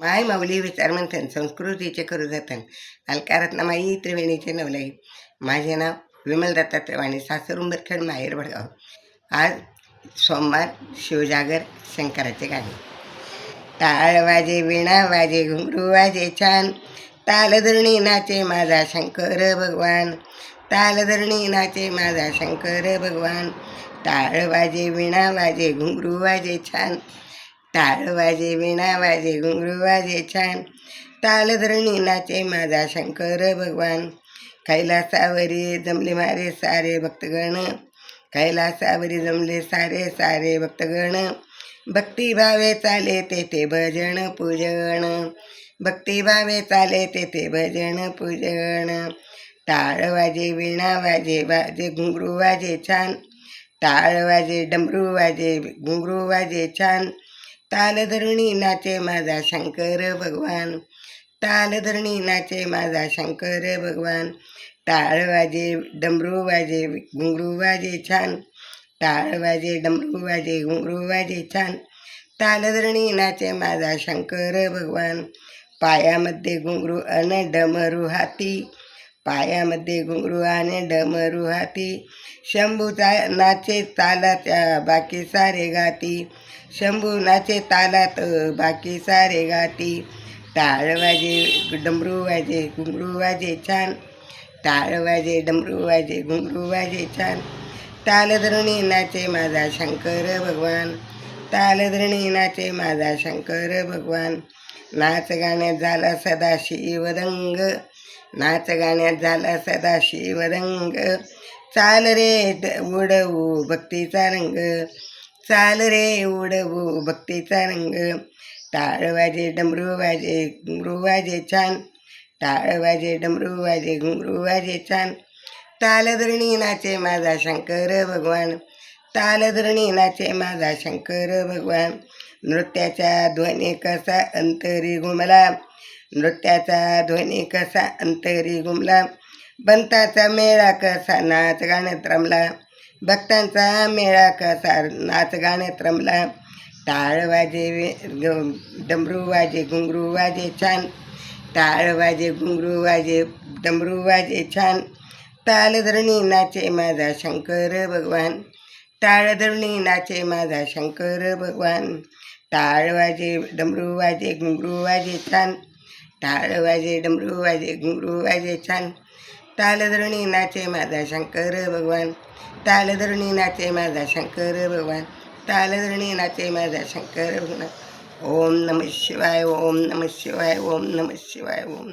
माय माऊली विचार मंथन संस्कृतीचे करू जतन अलकारत्नामाई त्रिवेणीचे नवलाई. माझे नाव विमल दत्ता त्रिवाणी सासर उंबरखेड माहेर भडगाव. आज सोमवार शिवजागर शंकराचे गाणे. टाळ वाजे विणा वाजे घुंगरू वाजे छान. तालधरणी नाचे माझा शंकर भगवान. तालधरणी नाचे माझा शंकर भगवान. टाळ वाजे विणा वाजे घुंगरू वाजे छान. टाळ वाजे विणा वाजे घुंगरू वाजे छान. तालधरणी नाचे माझा शंकर भगवान. कैलासावरी जमले मारे सारे भक्तगण. कैलासावरी जमले सारे सारे भक्तगण. भक्तिभावे चाले तेथे भजन पूजन. भक्तिभावे चाले तेथे भजन पूजन. टाळ वाजे विणा वाजे वाजे घुंगरू वाजे छान. टाळ वाजे डमरू वाजे घुंगरू वाजे छान. तालधरणी नाचे माझा शंकर भगवान. तालधरणी नाचे माझा शंकर भगवान. टाळ वाजे डमरू वाजे घुंगरू वाजे छान. टाळ वाजे डमरू वाजे घुंगरू वाजे छान. तालधरणी नाचे माझा शंकर भगवान. पायामध्ये घुंगरू अन डमरू हाती. पायामध्ये घुंगरू आणि डमरू हाती. शंभूचा नाचे तालात बाकी सारे गाती. शंभू नाचे तालात बाकी सारे गाती. टाळ वाजे डमरू वाजे घुंगरू वाजे छान. टाळ वाजे डमरू वाजे घुंगरू वाजे छान. तालधरणी नाचे माझा शंकर भगवान. तालधरणी नाचे माझा शंकर भगवान. नाच गाण्यात झाला सदा शिवदंग नाच गाण्यात झाला सदा शिवरंग चाल रे उडवू भक्तीचा रंग. चाल रे उडवू भक्तीचा रंग. टाळ वाजे डमरू वाजे घुंगरू वाजे छान. टाळ वाजे डमरू वाजे घुंगरू वाजे छान. तालधरणी नाचे माझा शंकर भगवान. तालधरणी नाचे माझा शंकर भगवान. नृत्याचा ध्वनी कसा अंतरी घुमला नृत्याचा ध्वनी कसा अंतरी घुमला? बंताचा मेळा कसा नाच गाण्यात रमला? भक्तांचा मेळा कसा नाच गाण्यात रमला? टाळ वाजे वे- डमरू वाजे घुंगरू वाजे छान. टाळ वाजे घुंगरू वाजे डमरू वाजे छान. तालधरणी नाचे माझा शंकर भगवान. टाळधरणी नाचे माझा शंकर भगवान. टाळ वाजे डमरू वाजे घुंगरू वाजे छान. टाळ वाजे डमरू वाजे घुंगरू वाजे छान. तालधरणी नाचे माझा शंकर भगवान. तालधरणी नाचे माझा शंकर भगवान. तालधरणी नाचे माझा शंकर भगवान. ओम नम शिवाय ओम नम शिवाय ओम नम शिवाय ओम